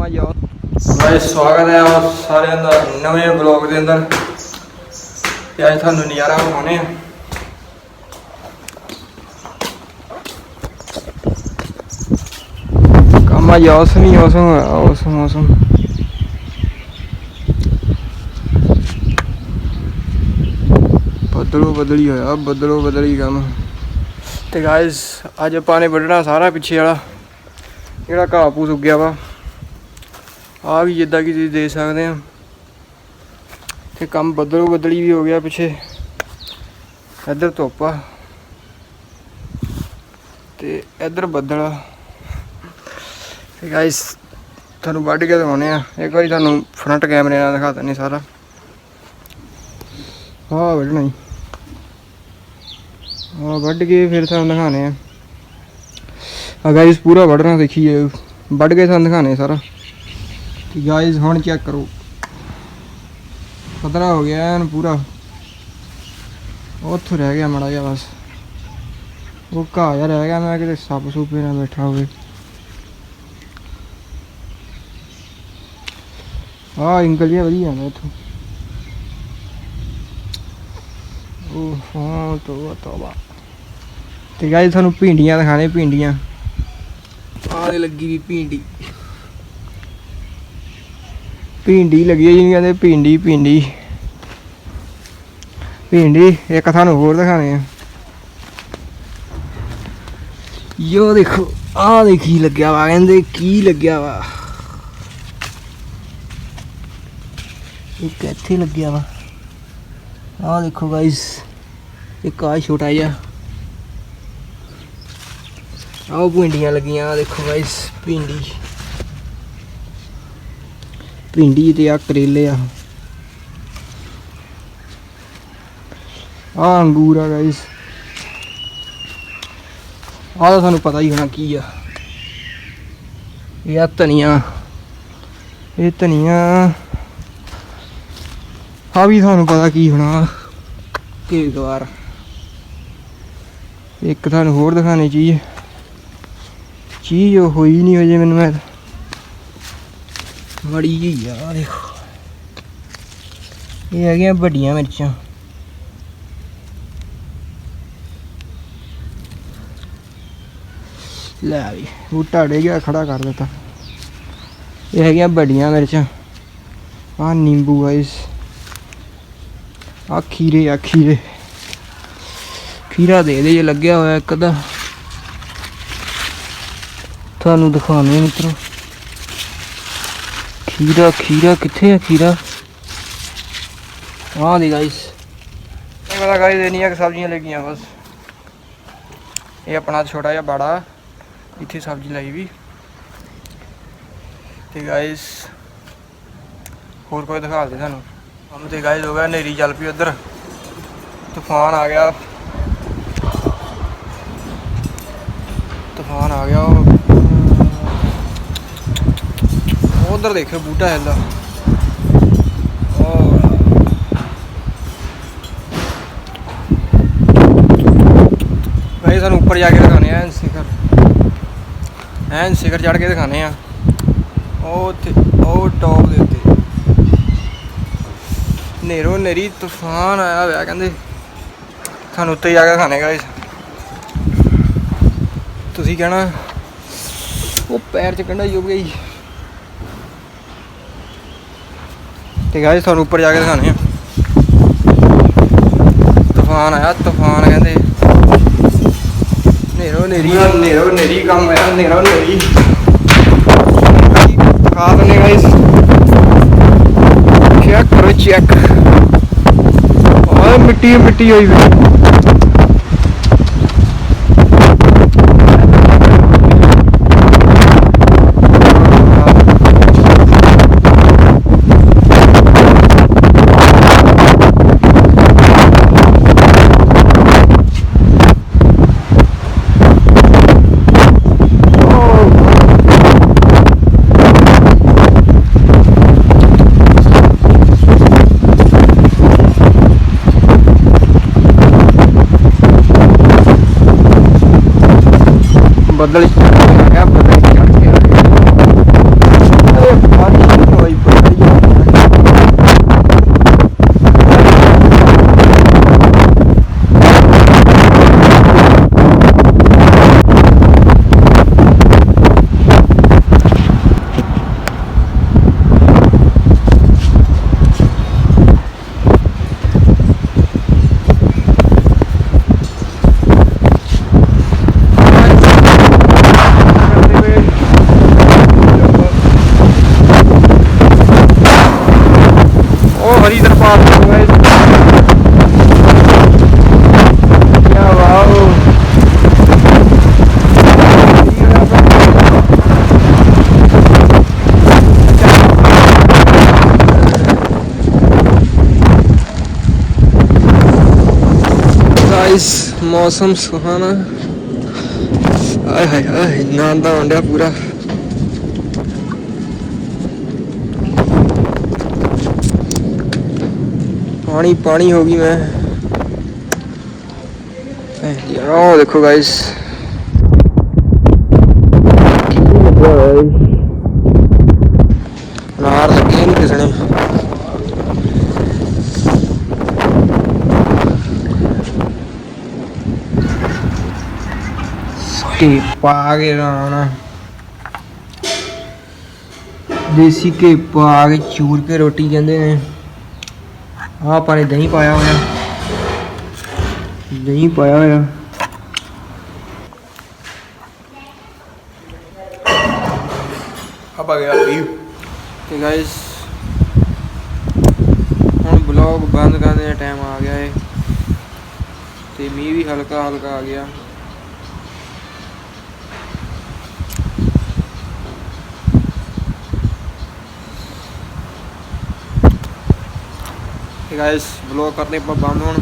ਬਾਈ ਸਵਾਗਤ ਹੈ ਆਪ ਸਾਰਿਆਂ ਦਾ ਨਵੇਂ ਬਲੌਗ ਦੇ ਅੰਦਰ। ਤੇ ਅੱਜ ਤੁਹਾਨੂੰ ਨਜ਼ਾਰਾ ਵਿਖਾਉਣੇ ਆ। ਕੰਮਾ ਜਾਓ ਸਨੀ ਮੌਸਮ ਉਸ ਮੌਸਮ ਬੱਦਲੋ ਬਦਲੀ ਹੋਇਆ ਬੱਦਲੋ ਬਦਲੀ ਕੰਮ। ਤੇ ਗਾਇਸ ਅੱਜ ਆਪਾਂ ਨੇ ਵੱਢਣਾ ਸਾਰਾ ਪਿੱਛੇ ਵਾਲਾ। ਜਿਹੜਾ ਘਾਹ ਪੂਸ ਉੱਗਿਆ ਵਾ। ਆ ਵੀ ਜਿੱਦਾਂ ਕਿ ਤੁਸੀਂ ਦੇਖ ਸਕਦੇ ਆ। ਤੇ ਕੰਮ ਬੱਦਲੋ ਬਦਲੀ ਵੀ ਹੋ ਗਿਆ ਪਿੱਛੇ। ਇੱਧਰ ਧੁੱਪ ਆ। ਤੇ ਇੱਧਰ ਬੱਦਲ ਤੇ ਗਾਇਸ ਤੁਹਾਨੂੰ ਵੱਢ ਕੇ ਦਿਖਾਉਣੇ ਆ। ਇੱਕ ਵਾਰੀ ਤੁਹਾਨੂੰ ਫਰੰਟ ਕੈਮਰੇ ਨਾਲ ਦਿਖਾ ਦਿੰਦੇ ਸਾਰਾ। ਆਹ ਵੱਢਣਾ ਹੀ ਆ ਵੱਢ ਕੇ ਫਿਰ ਤੁਹਾਨੂੰ ਦਿਖਾਣੇ ਆ। ਆ ਗਾਇਸ ਪੂਰਾ ਵੱਢਣਾ ਦੇਖੀਏ ਵੱਢ ਕੇ ਤੁਹਾਨੂੰ ਦਿਖਾਣੇ ਸਾਰਾ। ਤੇ ਗਾਇਸ ਹੁਣ ਚੈੱਕ ਕਰੋ। ਪਤਲਾ ਹੋ ਗਿਆ ਐਨ ਪੂਰਾ। ਉੱਥੋਂ ਰਹਿ ਗਿਆ ਮੜਾ ਜਿਹਾ ਬਸ। ਉਹ ਘਾਹ ਜਿਹਾ ਰਹਿ ਗਿਆ, ਮੈਂ ਕਿਤੇ ਸੱਪ ਸੂਪੇ ਨਾਲ ਬੈਠਾ ਹੋਵੇ। ਆ ਇੰਗਲ ਜਿਹਾ ਵਧੀਆ ਆਉਂਦਾ ਇੱਥੋਂ। ਉਹ ਹਾਂ, ਤੋਬਾ ਤੋਬਾ। ਤੇ ਗਾਇਸ ਤੁਹਾਨੂੰ ਭਿੰਡੀਆਂ ਦਿਖਾਣੇ ਭਿੰਡੀਆਂ। ਆ ਦੇ ਲੱਗੀ ਵੀ ਭਿੰਡੀ। ਭਿੰਡੀ ਲੱਗੀ ਹੈ ਜਿਹਨੂੰ ਕਹਿੰਦੇ ਭਿੰਡੀ ਭਿੰਡੀ। ਭਿੰਡੀ, ਇੱਕ ਤੁਹਾਨੂੰ ਹੋਰ ਦਿਖਾਣੇ ਆ। ਯੋ ਦੇਖੋ, ਆਹ ਦੇਖੀ ਲੱਗਿਆ ਵਾ ਕਹਿੰਦੇ ਕੀ ਲੱਗਿਆ ਵਾ। ਇਹ ਕਿੱਥੇ ਲੱਗਿਆ ਵਾ। ਆਹ ਦੇਖੋ ਗਾਇਸ ਇੱਕ ਆ ਛੋਟਾ ਜਿਹਾ। ਆਹ ਭਿੰਡੀਆਂ ਲੱਗੀਆਂ, ਆਹ ਦੇਖੋ ਗਾਇਸ ਭਿੰਡੀ। ਭਿੰਡੀ ਤੇ ਆ, ਕਰੇਲੇ ਆ। ਆ ਅੰਗੂਰ ਆ ਗਾਇਸ ਆਹ ਤਾਂ ਤੁਹਾਨੂੰ ਪਤਾ ਹੀ ਹੋਣਾ ਕੀ ਆ। ਇਹ ਆ ਧਨੀਆ। ਇਹ ਧਨੀਆ। ਆ ਵੀ ਤੁਹਾਨੂੰ ਪਤਾ ਕੀ ਹੋਣਾ। ਕੇਗਵਾਰ ਇੱਕ ਤੁਹਾਨੂੰ ਹੋਰ ਦਿਖਾਣੇ ਚੀਜ਼। ਚੀਜ਼ ਉਹ ਹੋਈ ਨਹੀਂ ਹੋ ਅਜੇ ਮੈਨੂੰ ਮੈਂ। ਬੜੀ ਜਿਹੀ ਆ, ਦੇਖੋ। ਇਹ ਹੈਗੀਆਂ ਵੱਡੀਆਂ ਮਿਰਚਾਂ। ਲੈ ਵੀ ਬੂਟਾ ਡੇ ਗਿਆ ਖੜਾ ਕਰ ਦਿੱਤਾ। ਇਹ ਹੈਗੀਆਂ ਵੱਡੀਆਂ ਮਿਰਚਾਂ। ਆ ਨਿੰਬੂ ਆ ਇਸ। ਆ ਖੀਰੇ ਆ, ਖੀਰੇ। ਖੀਰਾ ਦੇ ਦੇ, ਜੇ ਲੱਗਿਆ ਹੋਇਆ ਇੱਕ ਦਾ ਤੁਹਾਨੂੰ ਦਿਖਾਉਂਦੇ ਮਿੱਤਰੋ। ਖੀਰਾ ਖੀਰਾ ਕਿੱਥੇ ਆ ਖੀਰਾ? ਆਹ ਦੇ ਗਾਇਸ ਇਹ ਵਾਲਾ ਗਾਇਸ ਇੰਨੀਆਂ ਸਬਜ਼ੀਆਂ ਲੱਗੀਆਂ ਬਸ। ਇਹ ਆਪਣਾ ਛੋਟਾ ਜਿਹਾ ਬਾੜਾ। ਇੱਥੇ ਸਬਜ਼ੀ ਲਾਈ ਵੀ। ਤੇ ਗਾਇਸ ਹੋਰ ਕੋਈ ਦਿਖਾ ਦੇ ਤੁਹਾਨੂੰ ਹਮ ਤੇ ਗਾਇਸ ਹੋ ਗਿਆ ਨੇਰੀ ਚੱਲ ਪਈ ਉਧਰ। ਤੂਫਾਨ ਆ ਗਿਆ। ਤੂਫਾਨ ਆ ਗਿਆ ਉਧਰ ਦੇਖੋ ਬੂਟਾ ਹਿੱਲਦਾ ਗਾਇਸ ਸਾਨੂੰ ਉੱਪਰ ਜਾ ਕੇ ਦਿਖਾਣੇ ਆ, ਐਨ ਸਿਖਰ। ਐਨ ਸਿਖਰ ਚੜ ਕੇ ਦਿਖਾਣੇ ਆ। ਉਹ ਉੱਥੇ, ਉਹ ਟੌਪ ਦੇ ਉੱਤੇ। ਨੇਰੋ ਨੇਰੀ ਤੂਫਾਨ ਆਇਆ ਹੋਇਆ ਕਹਿੰਦੇ। ਤੁਹਾਨੂੰ ਉੱਤੇ ਜਾ ਕੇ ਦਿਖਾਣੇ ਗਾਇਸ ਤੁਸੀਂ ਕਹਿਣਾ, ਉਹ ਪੈਰ ਚ ਕੰਡਾ ਯੁੱਗ ਗਈ ਤੇ ਗਾਇਸ, ਤੁਹਾਨੂੰ ਉੱਪਰ ਜਾ ਕੇ ਦਿਖਾਣੇ ਆ ਤੂਫਾਨ ਆਇਆ, ਤੂਫਾਨ ਕਹਿੰਦੇ। ਨੇਰੋ ਨੇਰੀ ਨੇਰੋ ਨੇਰੀ ਕੰਮ ਆਇਆ, ਨੇਰੋ ਨੇਰੀ। ਦਿਖਾ ਦਨੇ ਗਾਇਸ। ਚੈੱਕ ਕਰੋ, ਚੈੱਕ। ਓਏ ਮਿੱਟੀ ਮਿੱਟੀ ਹੋਈ ਵੀ ਬੱਦਲ ਆ ਗਿਆ ਬੱਦਲ ਚੜ ਕੇ ਆ ਗਿਆ ਗਾਇਸ ਮੌਸਮ ਸੁਹਾਨਾ ਆਏ ਹਾਏ ਹਾਏ ਨਾਂਦ ਆਉਣ ਡਿਆ ਪੂਰਾ। ਪਾਣੀ ਪਾਣੀ ਹੋ ਗਈ ਮੈਂ। ਯਾਰ ਦੇਖੋ ਗਾਇਸ ਨਾਰ ਲੱਗੇ ਨਹੀਂ ਕਿਸੇ ਨੇ ਕੇ ਪਾ ਕੇ ਰਾਣਾ ਦੇਸੀ ਕੇ ਪਾ ਕੇ ਚੂਰ ਕੇ ਰੋਟੀ ਕਹਿੰਦੇ ਨੇ। ਆਹ ਆਪਾਂ ਨੇ ਦਹੀਂ ਪਾਇਆ ਹੋਇਆ। ਦਹੀਂ ਪਾਇਆ ਹੋਇਆ। ਆਪਾਂ ਗਿਆ ਪੀ ਤੇ ਗਾਇਸ ਹੁਣ ਬਲੌਗ ਬੰਦ ਕਰਨ ਦਾ ਟਾਈਮ ਆ ਗਿਆ ਏ। ਤੇ ਮੀਂਹ ਵੀ ਹਲਕਾ ਹਲਕਾ ਆ ਗਿਆ। ਤੇ ਗਾਇਸ ਬਲੌਗ ਕਰਨੇ ਆਪਾਂ ਬੰਦ ਹੁਣ।